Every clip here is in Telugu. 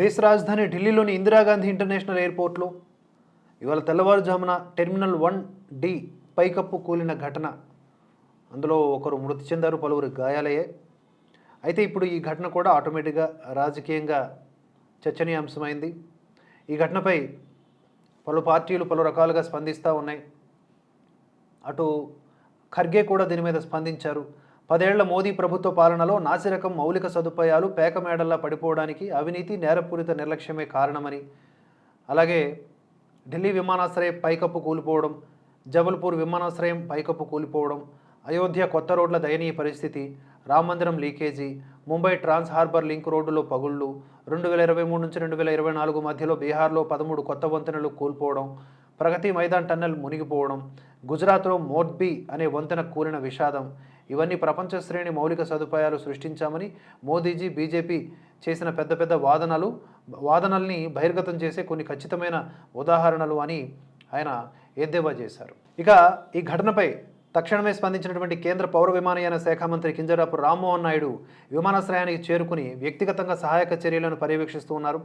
దేశ రాజధాని ఢిల్లీలోని ఇందిరాగాంధీ ఇంటర్నేషనల్ ఎయిర్పోర్ట్లో ఇవాళ తెల్లవారుజామున టెర్మినల్ వన్ డి పైకప్పు కూలిన ఘటన. అందులో ఒకరు మృతి చెందారు పలువురు గాయాలయ్యాయి. అయితే ఇప్పుడు ఈ ఘటన కూడా ఆటోమేటిక్గా రాజకీయంగా చర్చనీయాంశమైంది. ఈ ఘటనపై పలు పార్టీలు పలు రకాలుగా స్పందిస్తూ ఉన్నాయి. అటు ఖర్గే కూడా దీని మీద స్పందించారు. పదేళ్ళ మోదీ ప్రభుత్వ పాలనలో నాసిరకం మౌలిక సదుపాయాలు పేకమేడల్లా పడిపోవడానికి అవినీతి నేరపూరిత నిర్లక్ష్యమే కారణమని. అలాగే ఢిల్లీ విమానాశ్రయం పైకప్పు కూలిపోవడం జబల్పూర్ విమానాశ్రయం పైకప్పు కూలిపోవడం అయోధ్య కొత్త రోడ్ల దయనీయ పరిస్థితి రామ మందిరం leakage Mumbai trans harbour link రోడ్డులో పగుళ్ళు రెండు వేల ఇరవై మూడు నుంచి రెండు వేల ఇరవై నాలుగు మధ్యలో బీహార్లో పదమూడు కొత్త వంతెనలు కూలిపోవడం ప్రగతి మైదాన్ టన్నెల్ మునిగిపోవడం గుజరాత్లో మోర్బీ అనే వంతెన కూలిన విషాదం ఇవన్నీ ప్రపంచ శ్రేణి మౌలిక సదుపాయాలు సృష్టించామని మోదీజీ బీజేపీ చేసిన పెద్ద పెద్ద వాదనలు వాదనల్ని బహిర్గతం చేసే కొన్ని ఖచ్చితమైన ఉదాహరణలు అని ఆయన ఎద్దేవా చేశారు. ఇక ఈ ఘటనపై తక్షణమే స్పందించినటువంటి కేంద్ర పౌర విమానయాన శాఖ మంత్రి కింజరాపు రామ్మోహన్ నాయుడు విమానాశ్రయానికి చేరుకుని వ్యక్తిగతంగా సహాయక చర్యలను పర్యవేక్షిస్తూ ఉన్నారు.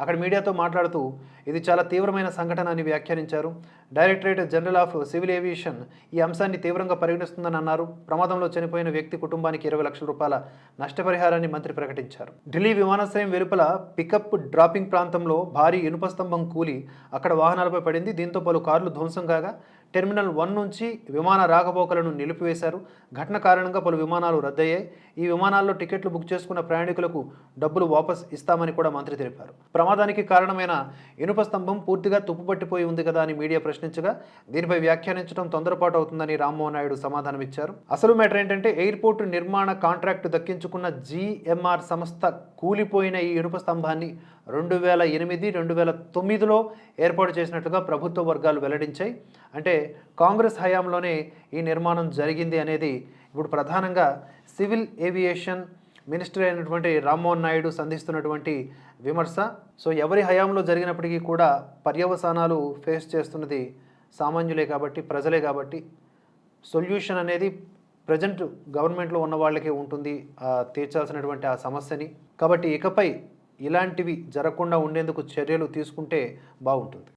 అక్కడ మీడియాతో మాట్లాడుతూ ఇది చాలా తీవ్రమైన సంఘటన అని వ్యాఖ్యానించారు. Directorate general of civil aviation ఈ అంశాన్ని తీవ్రంగా పరిగణిస్తుందని అన్నారు. ప్రమాదంలో చనిపోయిన వ్యక్తి కుటుంబానికి ఇరవై లక్షల రూపాయల నష్టపరిహారాన్ని మంత్రి ప్రకటించారు. ఢిల్లీ విమానాశ్రయం వెలుపల పికప్ డ్రాపింగ్ ప్రాంతంలో భారీ ఇనుప స్తంభం కూలి అక్కడ వాహనాలపై పడింది. దీంతో పలు కార్లు ధ్వంసం కాగా టెర్మినల్ వన్ నుంచి విమాన రాకపోకలను నిలిపివేశారు. ఘటన కారణంగా పలు విమానాలు రద్దయ్యాయి. ఈ విమానాల్లో టికెట్లు బుక్ చేసుకున్న ప్రయాణికులకు డబ్బులు వాపస్ ఇస్తామని కూడా మంత్రి తెలిపారు. ప్రమాదానికి కారణమైన ఇనుప స్తంభం పూర్తిగా తుప్పుపట్టిపోయి ఉంది కదా అని మీడియా ప్రశ్నించగా దీనిపై వ్యాఖ్యానించడం తొందరపాటు అవుతుందని రామ్మోహన్ నాయుడు సమాధానమిచ్చారు అసలు మ్యాటర్ ఏంటంటే ఎయిర్పోర్టు నిర్మాణ కాంట్రాక్టు దక్కించుకున్న జీఎంఆర్ సంస్థ కూలిపోయిన ఈ ఇనుప స్తంభాన్ని రెండు వేల ఎనిమిది రెండు వేల తొమ్మిదిలో ఏర్పాటు చేసినట్లుగా ప్రభుత్వ వర్గాలు వెల్లడించాయి. అంటే కాంగ్రెస్ హయాంలోనే ఈ నిర్మాణం జరిగింది అనేది ఇప్పుడు ప్రధానంగా సివిల్ ఏవియేషన్ మినిస్టర్ అయినటువంటి రామ్మోహన్ నాయుడు సంధిస్తున్నటువంటి విమర్శ. సో ఎవరి హయాంలో జరిగినప్పటికీ కూడా పర్యవసానాలు ఫేస్ చేస్తున్నది సామాన్యులే కాబట్టి ప్రజలే కాబట్టి. సొల్యూషన్ అనేది ప్రజెంట్ గవర్నమెంట్లో ఉన్న వాళ్ళకే ఉంటుంది తీర్చాల్సినటువంటి ఆ సమస్యని. కాబట్టి ఇకపై ఇలాంటివి జరగకుండా ఉండేందుకు చర్యలు తీసుకుంటే బాగుంటుంది.